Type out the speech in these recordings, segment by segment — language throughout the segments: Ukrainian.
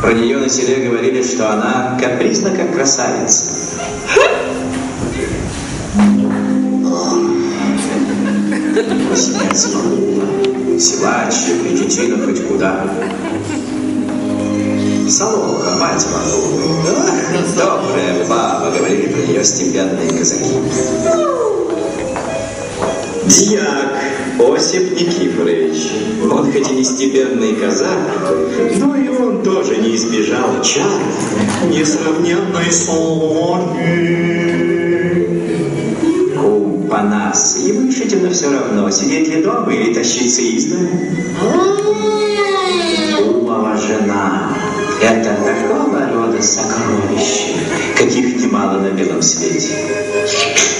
Про нее на селе говорили, что она капризна, как красавица. Снец Силач, Причина хоть куда. Солоха, мать Матулы. Добрая баба, говорили про нее степенные казаки. Дьяк Осип Никифорович. Он хоть и не степенный казак, но и он тоже не избежал чар несравненной славы. Кум Панас, ему решительно все равно, сидеть ли дома или тащиться из дома. Кумова жена — это такого рода сокровище, каких немало на белом свете.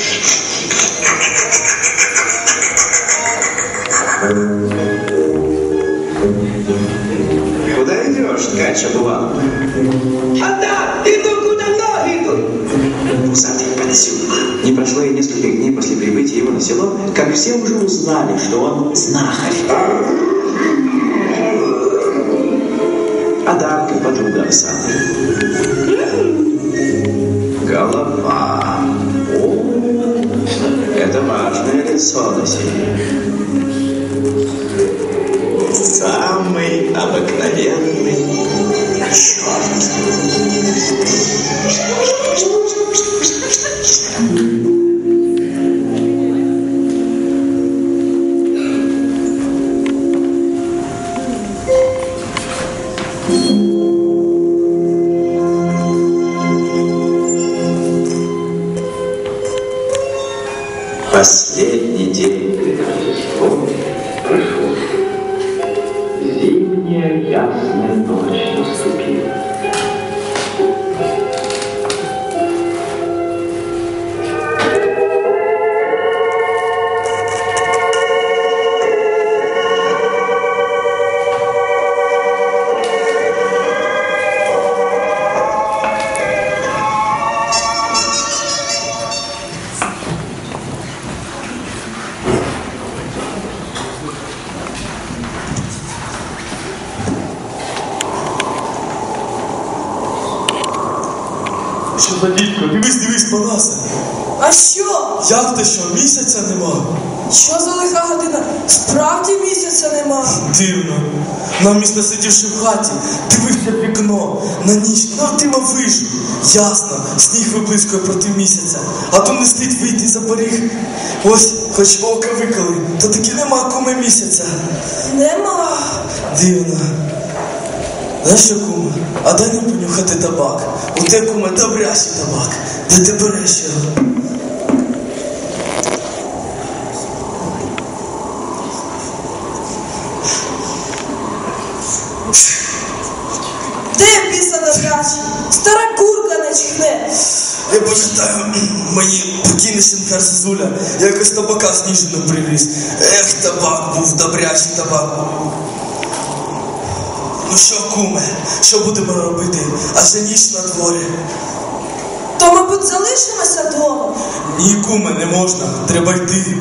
Прибытия его на село, как все уже узнали, что он знахарь. Адарка, подруга Оксаны. Голова. О, это важное лицо на селе. Последний день Рождеством прошел. Зимняя ясная ночь наступила. Що за дідько? Дивись, дивись, Панасе. А що? Як то що, місяця нема? Що за лиха година? Справді місяця нема. Дивно. Нам місто сидівши в хаті, дивився в вікно, на ніч, на диво вижу. Ясно, сніг виблискує проти місяця, а то не слід вийти за поріг. Ось, хоч ока виколи, то таки нема куми місяця. Нема. Дивно. Знаєш що, а дай мені понюхати табак. У те, куме, добрячий табак. Де ти береш його? Де біса добрячий? Стара курка не чхне. Я пам'ятаю, мені покійний синкар Зозуля якось табака сніжено привіз. Ех, табак був, добрячий табак був. Ну що, куме, що будемо робити? Аж ніч на дворі. То, мабуть, залишимося вдома. Ні, куме, не можна, треба йти.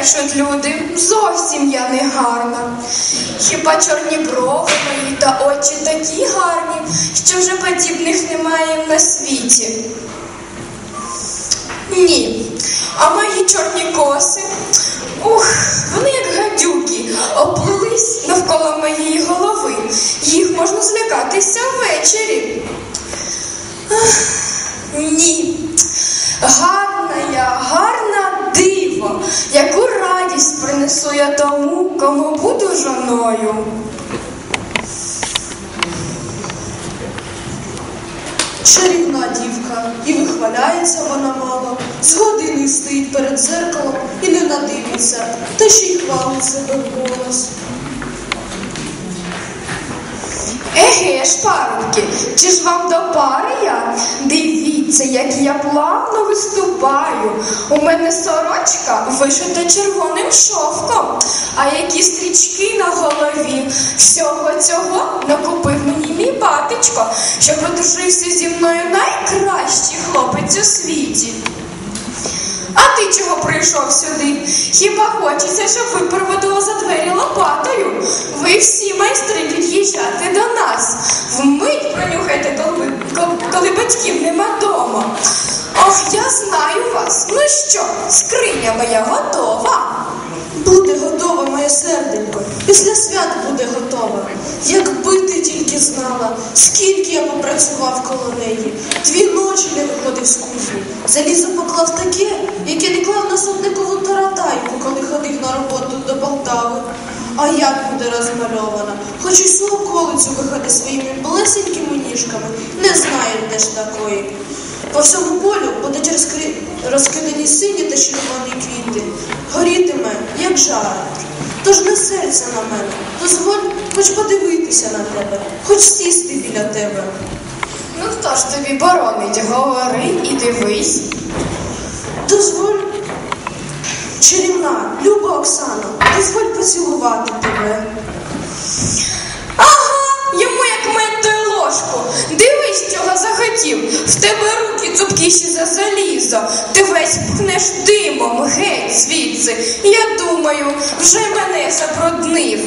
Брешуть люди, зовсім я не гарна. Хіба чорні брови мої та очі такі гарні, що вже подібних немає на світі. Ні. А мої чорні коси, ух, вони як гадюки, оплились навколо моєї голови. Їх можна злякатися ввечері. Ах, Ні. Гарна я, гарна яку радість принесу я тому, кому буду жоною. Чарівна дівка, і вихваляється вона мало, з години стоїть перед зеркалом і не надивиться, та ще й хвалить себе вголос. Еге ж, парубки, чи ж вам до пари я? Дивіться, як я плавно виступаю. У мене сорочка вишита червоним шовком, а які стрічки на голові. Всього цього накупив мені мій батечко, щоб одружився зі мною найкращий хлопець у світі. А ти чого прийшов сюди? Хіба хочеться, щоб ви проводили за двері лопатою? Ви всі майстри під'їжджати до нас. Вмить пронюхайте, коли, коли- батьків нема дома. Ох, я знаю вас. Ну що, скриня моя готова. Буде готова, моє серденько, після свят буде готова. Якби ти тільки знала, скільки я попрацював коло неї, дві ночі не виходив з кузні. Залізо поклав таке, яке не клав на сотникову таратайку, коли ходив на роботу до Полтави. А як буде розмальована? Хоч усю околицю виходить своїми блесенькими ніжками, не знає, де ж такої. По всьому полю будуть розкри... розкидані сині та червоні квіти. Горітиме, як жар. Тож не серця на мене, дозволь хоч подивитися на тебе, хоч сісти біля тебе. Ну хто ж тобі боронить? Говори і дивись. Дозволь, чарівна, люба Оксана, дозволь поцілувати тебе. Ага, йому як ментою ложку. Дивись, чого захотів. В тебе руки цупкіші за залізо. Ти весь пхнеш димом геть звідси. Я думаю, вже мене забруднив.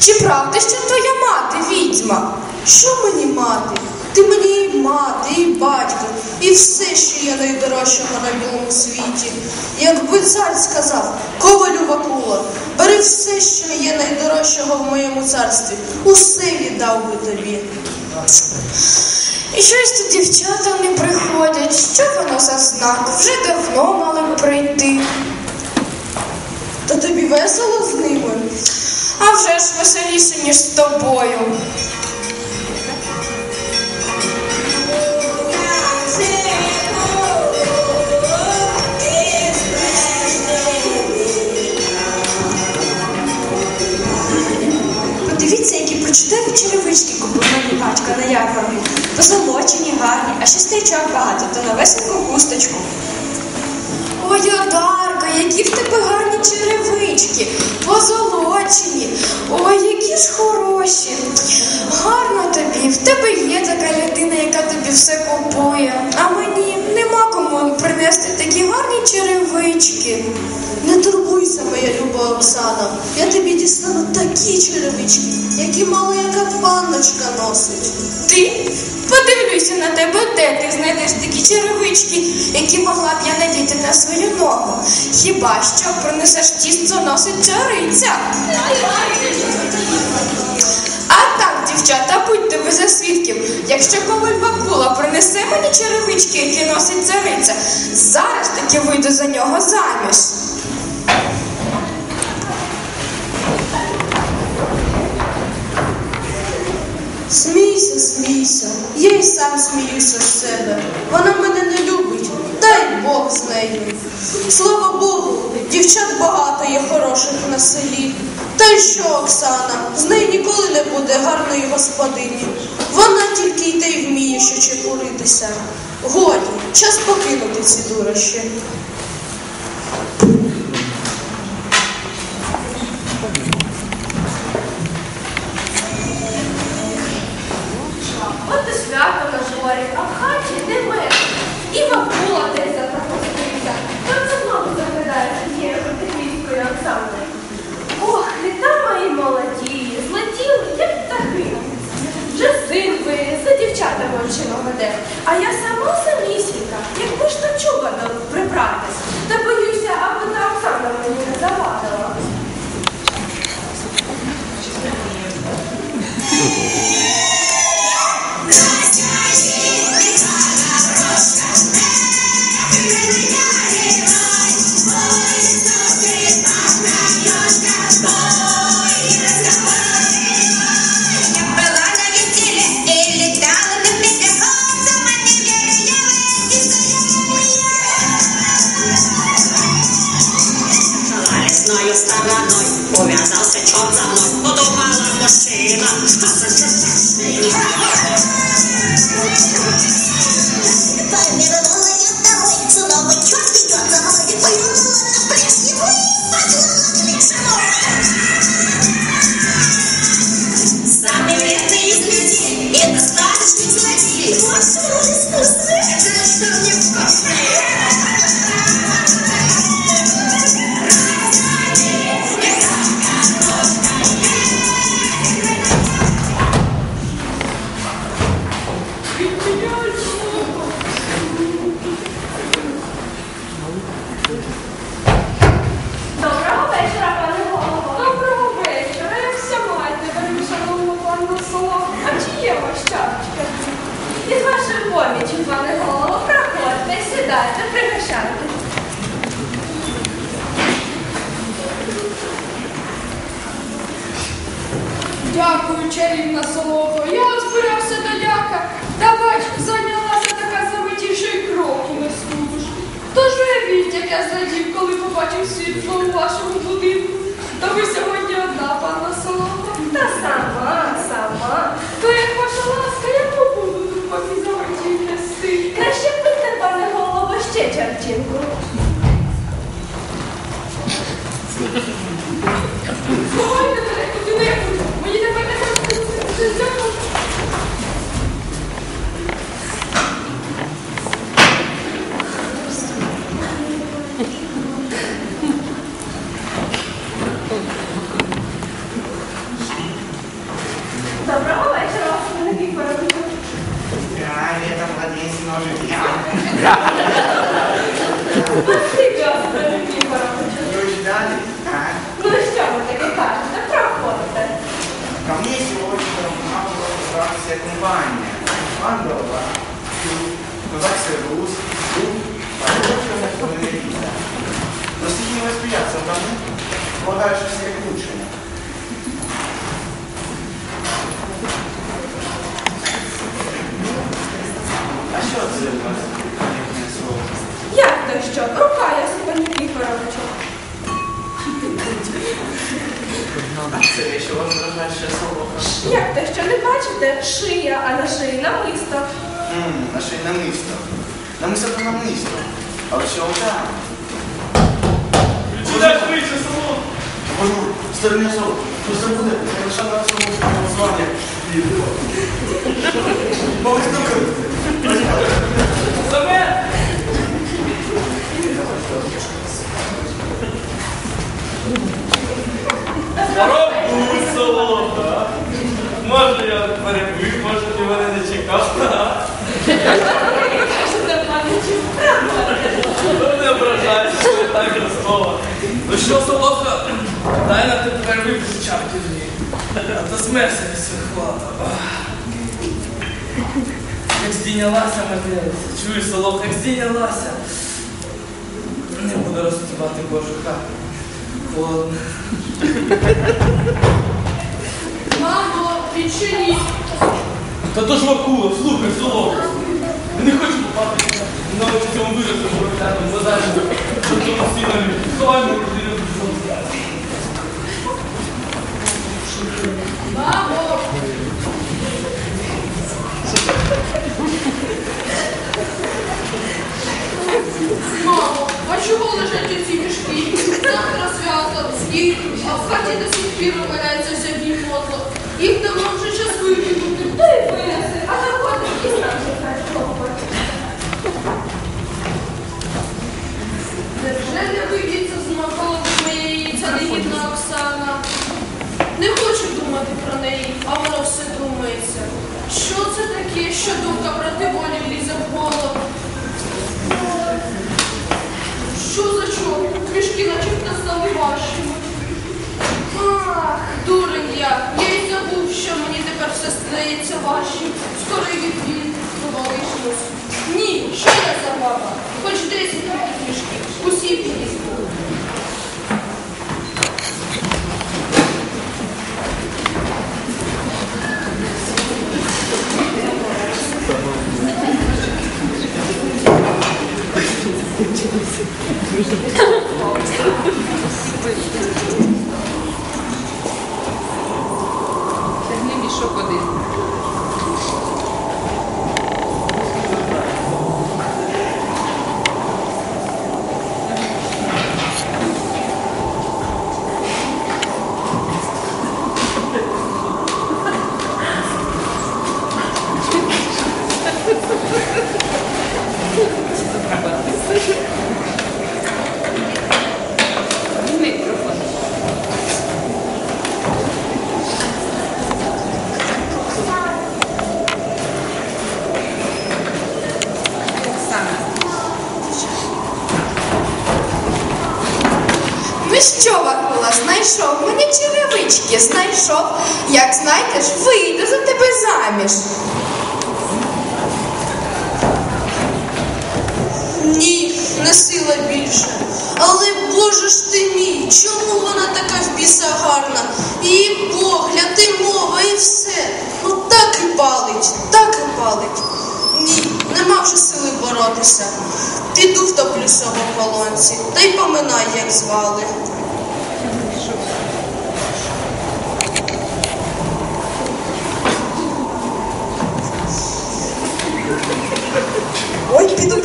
Чи правда, що твоя мати відьма? Що мені мати? Ти мені і мати, і батько, і все, що є найдорожчого на білому світі. Якби цар сказав, ковалю Вакула, бери все, що є найдорожчого в моєму царстві, усе віддав би тобі. І щось тут дівчата не приходять. Що воно за знак? Вже давно мали б прийти. Та тобі весело з ними? А вже ж веселіше, ніж з тобою. Черевички купив мені батько на ярмарку. Позолочені, гарні, а ще стрічок багато та новесеньку хусточку. Ой, Одарка, які в тебе гарні черевички, позолочені. Ой, які ж хороші. Гарно тобі. В тебе є така людина, яка тобі все купує. А мені нема кому принести такі гарні черевички. Не турбуйся, моя люба Оксана. Я тобі дістану такі черевички, які мала яка панночка носить. Ти? Подивлюся на тебе, де ти знайдеш такі черевички, які могла б я надіти на свою ногу. Хіба що принесеш тісто носить цариця. А так, дівчата, будьте ви за свідків. Якщо коваль Вакула принесе мені черевички, які носить цариця, зараз таки вийду за нього заміж. Смійся, смійся, я й сам сміюся з себе. Вона мене не любить, дай Бог з нею. Слава Богу, дівчат багато є хороших на селі. Та й що, Оксана, з неї ніколи не буде гарної господині. Вона тільки й те й вміє, що чепуритися. Годі, час покинути ці дурощі. говорить, а в хаті де мир. І бабула десь запропустився. Там це мало заглядає тією Петрівською Оксаною. Ох, літа мої молоді, злетіли, як птахи. Вже син ви за дівчатами очима веде. А я сама себе пригощайте. Дякую, чарівна солоко. Я збирався до дяка. Та бач, зайнялася така заметіша й кроку не скажеш. Тож уявіть, як я зрадів, коли побачив світло у вашому будинку. Та ви сьогодні одна, панна солоко. Та сама, сама. То як ваша ласка, я побуду тут, поки захотів нести. Голово, chiến group Ôi, Казахстан Рус, Подготовка на Флорида. Но стихи не восприятся, потому полагаю, что все к лучшему. А що це у вас? Корректное слово. Як то що? Рука я Степані Вікторовичу. А це ще возражаюче слово. Як то що не бачите? Шия, а на шиї намисто. М, на шиї намисто. Намисто то намисто. А ось що там? Сюди швидше, село! Боже, стороні особи. Ну це буде. Я лише на своєму названня. Мабуть, ну! Робу село, так? Може я перебив, може ти мене не чекав, так? Не ображайся, так до слова. Ну що, Солоха, дай на тепер випити чарки з ній. А то смерся від свихлата. Як здійнялася медведиця, чуєш, Солоха, як здійнялася. Не буду розтібати кожуха. Холодно. Мамо, відчиніть. Та то ж Вакула, слухай, Солоха. Я не хочу попасти на очі цьому виразу, що рядом задачу, що цьому стінами. Ховай мене куди не Мамо. Мамо, а чого лежать ці мішки? Завтра свято, і а в хаті до сих пір валяється сьогодні мотло. Їх давно вже час викинути. То й винеси, а заходить і сам чекає хлопець. Невже не вийдеться з маколом моєї ця негідна Оксана? Не хочу думати про неї, а воно все думається. Що це таке, що думка проти волі лізе в голову. Що за чого? Книжки начебто стали важчими. Ах, дурень я. Я й забув, що мені тепер все стається важчим. Скоро й від він повалишилось. Ні, що я за баба? Хоч десять такі книжки. Усі підійшли. Тягни мішок один. Мікрофон. Оксана. Ну що, Вакула, знайшов мені черевички, знайшов. Як знайдеш, вийду за тебе заміж. Ні, не сила більше. Але Боже ж ти мій, чому вона така в біса гарна? Її погляд, і мова, і все. Ну так і палить, так і палить. Ні, нема вже сили боротися. Піду втоплюся в ополонці, та й поминай, як звали.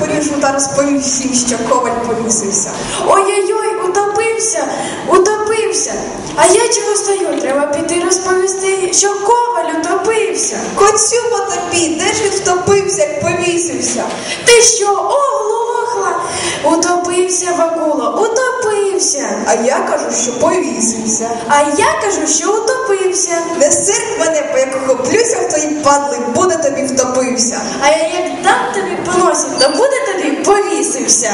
Поріжу та розповім всім, що коваль повісився. Ой-ой-ой, утопився, утопився. А я чого стою? Треба піти розповісти, що коваль утопився. Коцю потопі, де ж він втопився, як повісився? Ти що, оглохла? Утопився, Вакула, утопився. А я кажу, що повісився. А я кажу, що утопився. Не сирт мене, по якого плюся в твої падли, буде тобі втопився. А я як дам тобі по носі, то буде тобі повісився.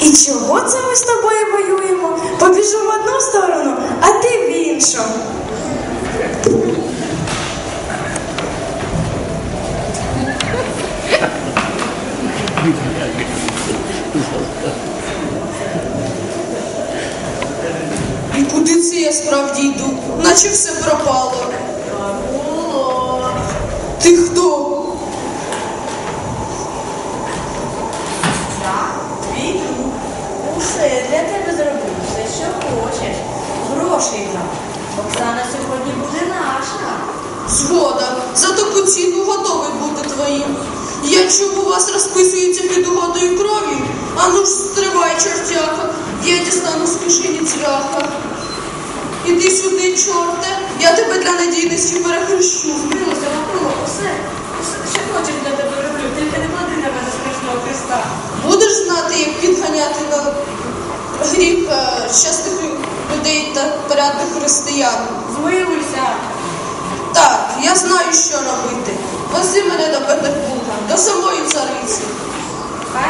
І чого це ми з тобою воюємо? Побіжу в одну сторону, а ти в іншу. Справді йду? Наче все пропало. Ти хто? Твій друг усе для тебе зробив, все, що хочеш. Грошей дам. Оксана сьогодні буде наша. Згода, за таку ціну готовий бути твоїм. Я чув, у вас розписується під угодою крові. А ну ж стривай, чортяка, я дістану з кишені цвяха. Іди сюди, чорте, я тебе для надійності перехрещу. Милося, Вакула, усе, що хочеш для тебе роблю, тільки не клади на мене страшного Христа. Будеш знати, як підганяти на гріх е, щасних людей та порядних християн. Змилуйся. Так, я знаю, що робити. Вези мене до Петербурга, до самої цариці. Па.